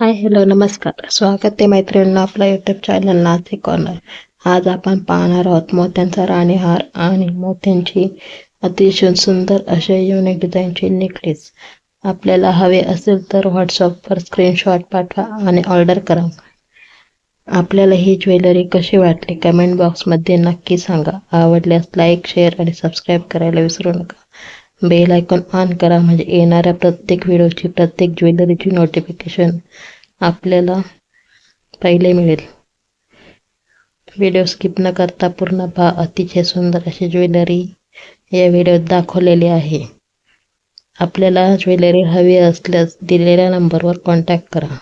Hi hello नमस्कार. स्वागत आहे मैत्रिणींना आपल्या यूट्यूब चॅनल नाचे कॉर्नर आज आपण पाहणार आहोत मोत्यांचा राणीहार आणि मोत्यांची अतिशय सुंदर अशा युनिक डिझाईनचे नेकलेस आपल्याला हवे असेल तर व्हॉट्सअपवर स्क्रीनशॉट पाठवा आणि ऑर्डर करा. आपल्याला ही ज्वेलरी कशी वाटली कमेंट बॉक्समध्ये नक्की सांगा. आवडल्यास लाईक शेअर आणि सबस्क्राईब करायला विसरू नका. बेल आयकॉन ऑन करा. म्हणजे येणाऱ्या प्रत्येक व्हिडिओची प्रत्येक ज्वेलरीची नोटिफिकेशन आपल्याला पहिले मिळेल. व्हिडिओ स्किप न करता पूर्ण पहा. अतिशय सुंदर अशी ज्वेलरी या व्हिडिओत दाखवलेली आहे. आपल्याला ज्वेलरी हवी असल्यास दिलेल्या नंबरवर कॉन्टॅक्ट करा.